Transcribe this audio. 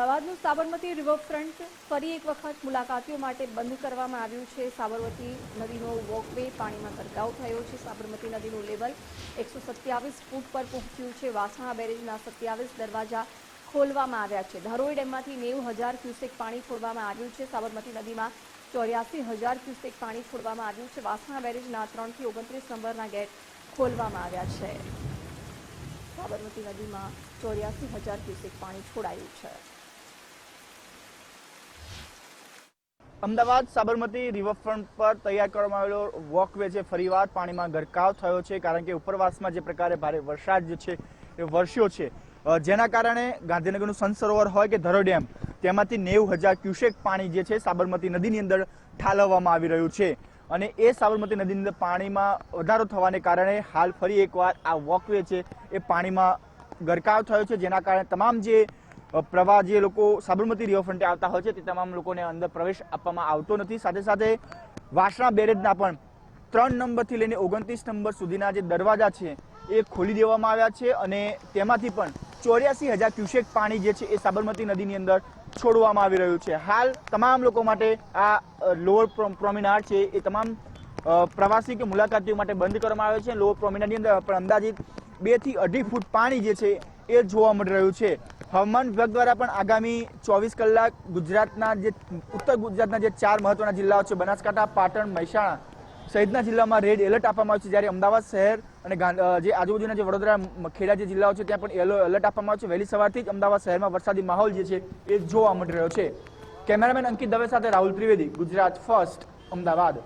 અમદાવાદનું સાબરમતી રિવરફ્રન્ટ ફરી એક વખત મુલાકાતીઓ માટે બંધ કરવામાં આવ્યું છે. સાબરમતી નદીનો વોકવે પાણીમાં ગરકાવ થયો છે. સાબરમતી નદીનું લેવલ એકસો સત્યાવીસ ફૂટ પર પહોંચ્યું છે. વાસણા બેરેજના સત્યાવીસ દરવાજા ખોલવામાં આવ્યા છે. ધરોઈ ડેમમાંથી નેવું હજાર ક્યુસેક પાણી છોડવામાં આવ્યું છે. સાબરમતી નદીમાં ચોર્યાસી હજાર ક્યુસેક પાણી છોડવામાં આવ્યું છે. વાસણા બેરેજના ત્રણથી ઓગણત્રીસ નંબરના ગેટ ખોલવામાં આવ્યા છે. સાબરમતી નદીમાં ચોર્યાસી હજાર ક્યુસેક પાણી છોડાયું છે. અમદાવાદ સાબરમતી રિવરફ્રન્ટ પર તૈયાર કરવામાં આવેલો વોકવે છે. ફરીવાર પાણીમાં ગરકાવ થયો છે, કારણ કે ઉપરવાસમાં જે પ્રકારે ભારે વરસાદ જે છે એ વરસ્યો છે. જેના કારણે ગાંધીનગરનું સનસરોવર સરોવર હોય કે ધરો ડેમ, તેમાંથી નેવું હજાર ક્યુસેક પાણી જે છે સાબરમતી નદીની અંદર ઠાલવવામાં આવી રહ્યું છે. અને એ સાબરમતી નદીની અંદર પાણીમાં વધારો થવાને કારણે હાલ ફરી એકવાર આ વોકવે છે એ પાણીમાં ગરકાવ થયો છે. જેના કારણે તમામ જે પ્રવાહ જે લોકો સાબરમતી રિવરફ્રન્ટે આવતા હોય છે, તે તમામ લોકોને અંદર પ્રવેશ આપવામાં આવતો નથી. સાથે સાથે વાસણા બેરેજના પણ ત્રણ નંબરથી લઈને ઓગણત્રીસ નંબર સુધીના જે દરવાજા છે, એ ખોલી દેવામાં આવ્યા છે અને તેમાંથી પણ ચોર્યાસી હજાર ક્યુસેક પાણી જે છે, એ સાબરમતી નદીની અંદર છોડવામાં આવી રહ્યું છે. હાલ તમામ લોકો માટે આ લોઅર પ્રોમિનાર છે, એ તમામ પ્રવાસી કે મુલાકાતીઓ માટે બંધ કરવામાં આવે છે. લોઅર પ્રોમિનારની અંદર પણ અંદાજિત બેથી અઢી ફૂટ પાણી જે છે, એ જોવા મળી રહ્યું છે. હવામાન વિભાગ દ્વારા પણ આગામી ચોવીસ કલાક ગુજરાતના જે, ઉત્તર ગુજરાતના જે ચાર મહત્વના જિલ્લાઓ છે, બનાસકાંઠા, પાટણ, મહેસાણા સહિતના જિલ્લામાં રેડ એલર્ટ આપવામાં આવ્યું છે. જ્યારે અમદાવાદ શહેર અને જે આજુબાજુના જે વડોદરા ખેડા જે જિલ્લાઓ છે, ત્યાં પણ યલો એલર્ટ આપવામાં આવ્યું છે. વહેલી સવારથી જ અમદાવાદ શહેરમાં વરસાદી માહોલ જે છે, એ જોવા મળી રહ્યો છે. કેમેરામેન અંકિત દવે સાથે રાહુલ ત્રિવેદી, ગુજરાત ફર્સ્ટ અમદાવાદ.